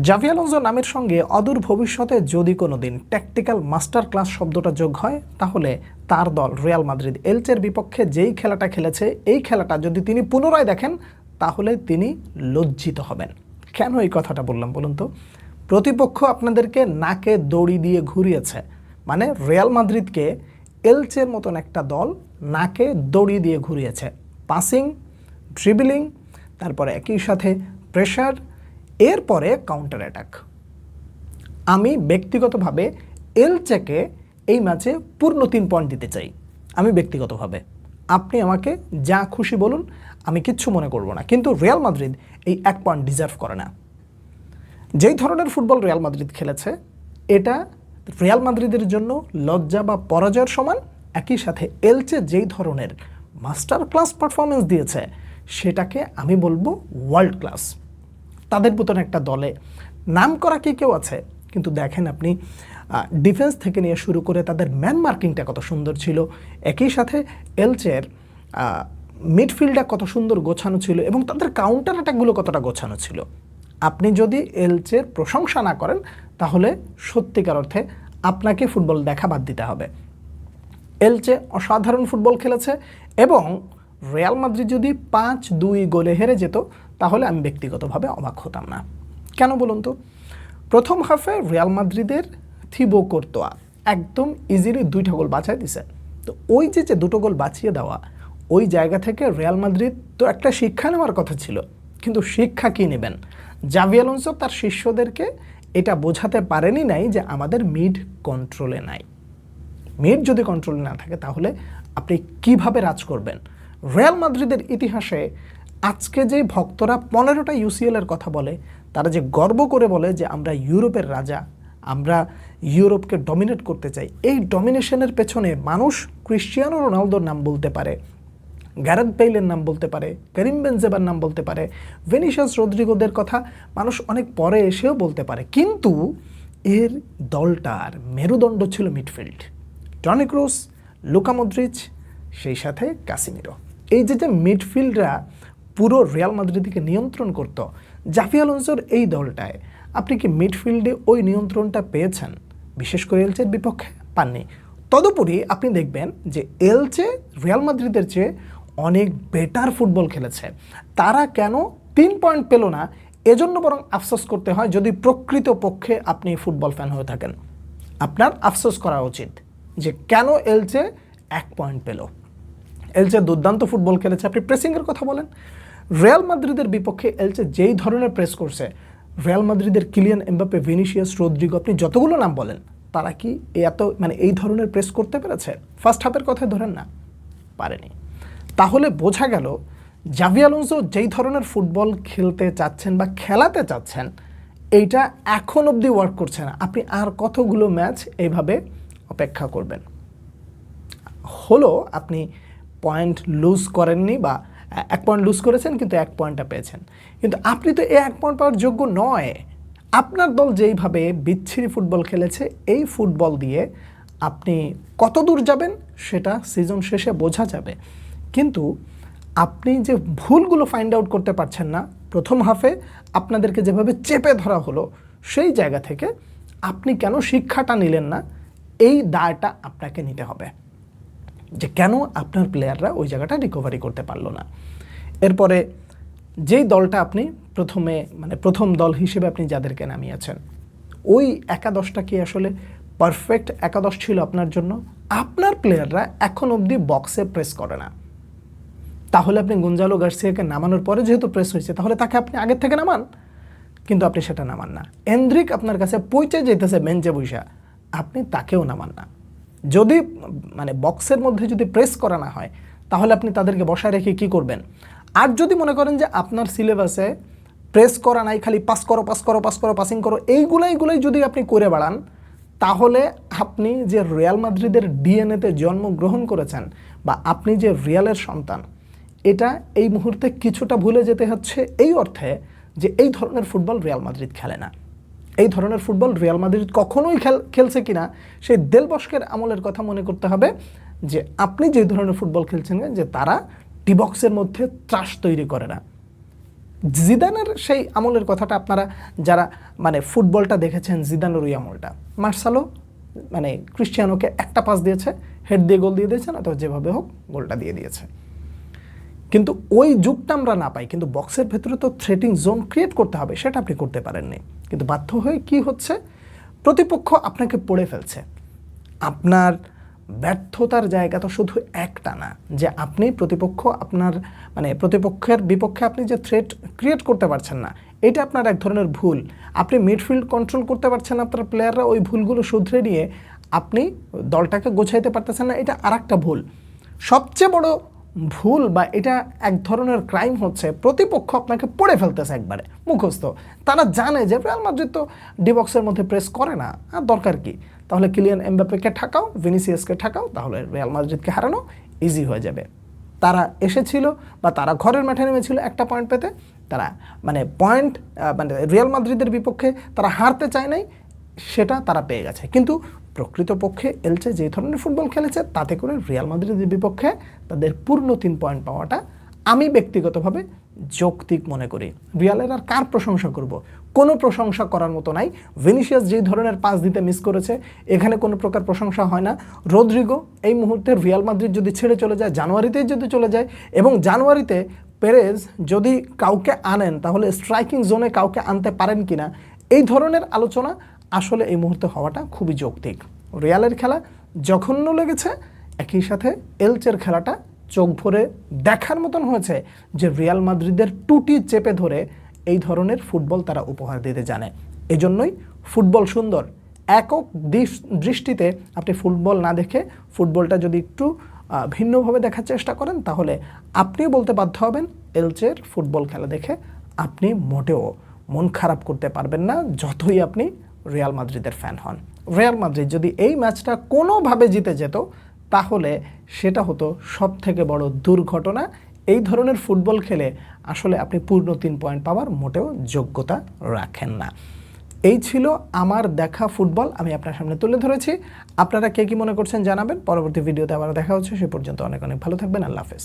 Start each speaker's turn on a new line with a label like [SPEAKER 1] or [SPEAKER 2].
[SPEAKER 1] Xavi Alonso নামের সঙ্গে অদূর ভবিষ্যতে যদি কোনো দিন ট্যাকটিক্যাল মাস্টার ক্লাস শব্দটা যোগ হয়, তাহলে তার দল রিয়াল মাদ্রিদ এলচের বিপক্ষে যেই খেলাটা খেলেছে, এই খেলাটা যদি তিনি পুনরায় দেখেন, তাহলে তিনি লজ্জিত হবেন। কেন এই কথাটা বললাম বলুন তো? প্রতিপক্ষ আপনাদেরকে নাকে দড়ি দিয়ে ঘুরিয়েছে। মানে রিয়াল মাদ্রিদকে এলচের মতন একটা দল নাকে দড়ি দিয়ে ঘুরিয়েছে। পাসিং ড্রিবলিং তারপরে একই সাথে প্রেশার এরপরে কাউন্টার অ্যাটাক আমি ব্যক্তিগতভাবে এলচেকে এই ম্যাচে পূর্ণ তিন পয়েন্ট দিতে চাই। আমি ব্যক্তিগতভাবে। আপনি আমাকে যা খুশি বলুন, আমি কিচ্ছু মনে করব না। কিন্তু রিয়াল মাদ্রিদ এই এক পয়েন্ট ডিজার্ভ করে না। যেই ধরনের ফুটবল রিয়াল মাদ্রিদ খেলেছে, এটা রিয়াল মাদ্রিদের জন্য লজ্জা বা পরাজয়ের সমান। একই সাথে এলচে যেই ধরনের মাস্টার ক্লাস পারফরমেন্স দিয়েছে, সেটাকে আমি বলব ওয়ার্ল্ড ক্লাস তাদের মতন একটা দলে নাম করা কি কেউ আছে? কিন্তু দেখেন আপনি ডিফেন্স থেকে নিয়ে শুরু করে তাদের ম্যান মার্কিংটা কত সুন্দর ছিল। একই সাথে এলচের মিডফিল্ডটা কত সুন্দর গোছানো ছিল এবং তাদের কাউন্টার অ্যাটাকগুলো কতটা গোছানো ছিল। আপনি যদি এলচের প্রশংসা না করেন, তাহলে সত্যিকার অর্থে আপনাকে ফুটবল দেখা বাদ দিতে হবে। এলচে অসাধারণ ফুটবল খেলেছে এবং রিয়াল মাদ্রিদ যদি পাঁচ দুই গোলে হেরে যেত তাহলে আমি ব্যক্তিগতভাবে অবাক হতাম না। কেন বলুন তো? প্রথম হাফে রিয়াল মাদ্রিদের থিবো কোর্তোয়া একদম ইজিলি দুইটা গোল বাঁচাই দিছে। তো ওই যে যে দুটো গোল বাঁচিয়ে দেওয়া, ওই জায়গা থেকে রিয়াল মাদ্রিদ তো একটা শিক্ষা নেওয়ার কথা ছিল, কিন্তু শিক্ষা কী নেবেন? জাভি তার শিষ্যদেরকে এটা বোঝাতে পারেনি নাই যে আমাদের মিড কন্ট্রোলে নাই। মিড যদি কন্ট্রোলে না থাকে, তাহলে আপনি কীভাবে রাজ করবেন? রিয়াল মাদ্রিদের ইতিহাসে আজকে যে ভক্তরা পনেরোটা ইউসিএল এর কথা বলে, তারা যে গর্ব করে বলে যে আমরা ইউরোপের রাজা, আমরা ইউরোপকে ডমিনেট করতে চাই, এই ডমিনেশনের পেছনে মানুষ ক্রিশ্চিয়ানো রোনালদোর নাম বলতে পারে, গ্যারেথ বেইলের নাম বলতে পারে, করিম বেনজেবার নাম বলতে পারে ভেনিশাস রদ্রিগোদের কথা মানুষ অনেক পরে এসেও বলতে পারে। কিন্তু এর দলটার মেরুদণ্ড ছিল মিডফিল্ড। টনি ক্রুস সেই সাথে কাসিমিরো এই যে যে মিডফিল্ডরা পুরো রিয়াল মাদ্রিদিকে নিয়ন্ত্রণ করত জাফি আলোনসোর এই দলটায়। আপনি কি মিডফিল্ডে ওই নিয়ন্ত্রণটা পেয়েছেন? বিশেষ করে এলচের বিপক্ষে পাননি। তদুপরি আপনি দেখবেন যে এলচে রিয়াল মাদ্রিদের চেয়ে অনেক বেটার ফুটবল খেলেছে। তারা কেন তিন পয়েন্ট পেল না, এজন্য বরং আফসোস করতে হয় যদি প্রকৃত পক্ষে আপনি ফুটবল ফ্যান হয়ে থাকেন। আপনার আফসোস করা উচিত যে কেন এলচে এক পয়েন্ট পেল। এলচে দুর্দান্ত ফুটবল খেলেছে। আপনি প্রেসিংয়ের কথা বলেন। রিয়াল মাদ্রিদের বিপক্ষে এলচে যেই ধরনের প্রেস করছে রিয়াল মাদ্রিদের কিলিয়ান এমবাপে ভিনিসিয়াস রোদ্রিগো আপনি যতগুলো নাম বলেন, তারা কি এত মানে এই ধরনের প্রেস করতে পেরেছে? ফার্স্ট হাফের কথায় ধরেন না, পারেনি। তাহলে বোঝা গেল জাভি যেই ধরনের ফুটবল খেলতে চাচ্ছেন বা খেলাতে চাচ্ছেন, এইটা এখন অবধি ওয়ার্ক করছে না। আপনি আর কতগুলো ম্যাচ এইভাবে অপেক্ষা করবেন? হলো, আপনি পয়েন্ট লুজ করেননি বা এক পয়েন্ট লুজ করেছেন, কিন্তু এক পয়েন্টটা পেয়েছেন। কিন্তু আপনি তো এই এক পয়েন্ট পাওয়ার যোগ্য নয়। আপনার দল যেইভাবে বিচ্ছিরি ফুটবল খেলেছে, এই ফুটবল দিয়ে আপনি কত দূর যাবেন সেটা সিজন শেষে বোঝা যাবে। কিন্তু আপনি যে ভুলগুলো ফাইন্ড আউট করতে পারছেন না, প্রথম হাফে আপনাদেরকে যেভাবে চেপে ধরা হলো, সেই জায়গা থেকে আপনি কেন শিক্ষাটা নিলেন না, এই দায়টা আপনাকে নিতে হবে। যে কেন আপনার প্লেয়াররা ওই জায়গাটা রিকভারি করতে পারল না। এরপরে যেই দলটা আপনি প্রথমে মানে প্রথম দল হিসেবে আপনি যাদেরকে নামিয়েছেন, ওই একাদশটা কি আসলে পারফেক্ট একাদশ ছিল আপনার জন্য? আপনার প্লেয়াররা এখন অবধি বক্সে প্রেস করে না। তাহলে আপনি গুঞ্জালো গার্সিয়াকে নামানোর পরে যেহেতু প্রেস হয়েছে, তাহলে তাকে আপনি আগের থেকে নামান। কিন্তু আপনি সেটা নামান না। এন্দ্রিক আপনার কাছে পৌঁছে যেতেছে বেঞ্চে বৈশা আপনি তাকেও নামান না। যদি মানে বক্সের মধ্যে যদি প্রেস করা না হয়, তাহলে আপনি তাদেরকে বসায় রেখে কি করবেন? আর যদি মনে করেন যে আপনার সিলেবাসে প্রেস করা নাই, খালি পাস করো পাস করো পাস করো পাসিং করো, এইগুলাই গুলাই যদি আপনি করে বাড়ান, তাহলে আপনি যে রিয়াল মাদ্রিদের ডিএনএতে জন্মগ্রহণ করেছেন বা আপনি যে রিয়ালের সন্তান, এটা এই মুহূর্তে কিছুটা ভুলে যেতে হচ্ছে, এই অর্থে যে এই ধরনের ফুটবল রিয়াল মাদ্রিদ খেলে না। এই ধরনের ফুটবল রিয়াল মাদ্রিদ কখনোই খেল, খেলছে কিনা, সেই দেলবস্কের আমলের কথা মনে করতে হবে যে আপনি যে ধরনের ফুটবল খেলছেন, যে তারা টিবক্সের মধ্যে ত্রাস তৈরি করে না। জিদানের সেই আমলের কথাটা আপনারা যারা মানে ফুটবলটা দেখেছেন, জিদানের ওই আমলটা, মার্সালো মানে ক্রিশ্চিয়ানোকে একটা পাস দিয়েছে, হেড দিয়ে গোল দিয়ে দিয়েছেন, অথবা যেভাবে হোক গোলটা দিয়ে দিয়েছে। কিন্তু ওই যুগটা আমরা না পাই, কিন্তু বক্সের ভেতরে তো থ্রেটিং জোন ক্রিয়েট করতে হবে, সেটা আপনি করতে পারেননি। কিন্তু বাধ্য হয়ে কি হচ্ছে? প্রতিপক্ষ আপনাকে পড়ে ফেলছে। আপনার ব্যর্থতার জায়গা তো শুধু একটা না, যে আপনি প্রতিপক্ষ আপনার মানে প্রতিপক্ষের বিপক্ষে আপনি যে থ্রেট ক্রিয়েট করতে পারছেন না, এটা আপনার এক ধরনের ভুল। আপনি মিডফিল্ড কন্ট্রোল করতে পারছেন আপনার প্লেয়াররা ওই ভুলগুলো শুধরে নিয়ে আপনি দলটাকে গোছাইতে পারতেছেন না, এটা আর একটা ভুল। সবচেয়ে বড় ভুল বা এটা এক ধরনের ক্রাইম হচ্ছে, প্রতিপক্ষ আপনাকে পড়ে ফেলতেছে একবারে, মুখস্থ। তারা জানে যে রিয়াল মাদ্রিদ তো ডিবক্সের মধ্যে প্রেস করে না, আর দরকার কি? তাহলে কিলিয়ান এমবাপ্পেকে ঠাকাও ভিনিসিয়াসকে ঠাকাও, তাহলে রিয়াল মাদ্রিদকে হারানো ইজি হয়ে যাবে। তারা এসেছিল বা তারা ঘরের মাঠে নেমেছিল একটা পয়েন্ট পেতে, তারা মানে পয়েন্ট মানে রিয়াল মাদ্রিদের বিপক্ষে তারা হারতে চায় নাই, সেটা তারা পেয়ে গেছে। কিন্তু প্রকৃতপক্ষে এলচে যে ধরনের ফুটবল খেলেছে, তাতে করে রিয়াল মাদ্রিদের বিপক্ষে তাদের পূর্ণ তিন পয়েন্ট পাওয়াটা আমি ব্যক্তিগতভাবে যৌক্তিক মনে করি। রিয়ালের আর কার প্রশংসা করব? কোনো প্রশংসা করার মতো নাই। ভিনিসিয়াস যেই ধরনের পাস দিতে মিস করেছে, এখানে কোনো প্রকার প্রশংসা হয় না। রদ্রিগো এই মুহূর্তে রিয়াল মাদ্রিদ যদি ছেড়ে চলে যায়, জানুয়ারিতেই যদি চলে যায়, এবং জানুয়ারিতে পেরেজ যদি কাউকে আনেন, তাহলে স্ট্রাইকিং জোনে কাউকে আনতে পারেন কিনা, এই ধরনের আলোচনা আসলে এই মুহূর্তে হওয়াটা খুবই যৌক্তিক। রিয়ালের খেলা জঘন্য লেগেছে, একই সাথে এলচের খেলাটা চোখ ভরে দেখার মতন হয়েছে যে রিয়াল মাদ্রিদের টুটি চেপে ধরে এই ধরনের ফুটবল তারা উপহার দিতে জানে। এজন্যই ফুটবল সুন্দর। একক দৃষ্টিতে আপনি ফুটবল না দেখে ফুটবলটা যদি একটু ভিন্নভাবে দেখার চেষ্টা করেন, তাহলে আপনিও বলতে বাধ্য হবেন এলচের ফুটবল খেলা দেখে আপনি মোটেও মন খারাপ করতে পারবেন না, যতই আপনি রিয়াল মাদ্রিদের ফ্যান হন। রিয়াল মাদ্রিদ যদি এই ম্যাচটা কোনোভাবে জিতে যেত, তাহলে সেটা হতো সব থেকে বড় দুর্ঘটনা। এই ধরনের ফুটবল খেলে আসলে আপনি পূর্ণ তিন পয়েন্ট পাওয়ার মোটেও যোগ্যতা রাখেন না। এই ছিল আমার দেখা ফুটবল, আমি আপনার সামনে তুলে ধরেছি। আপনারা কে কী মনে করছেন জানাবেন, পরবর্তী ভিডিওতে আবার দেখা হচ্ছে, সে পর্যন্ত অনেক অনেক ভালো থাকবেন, আল্লাহ হাফেজ।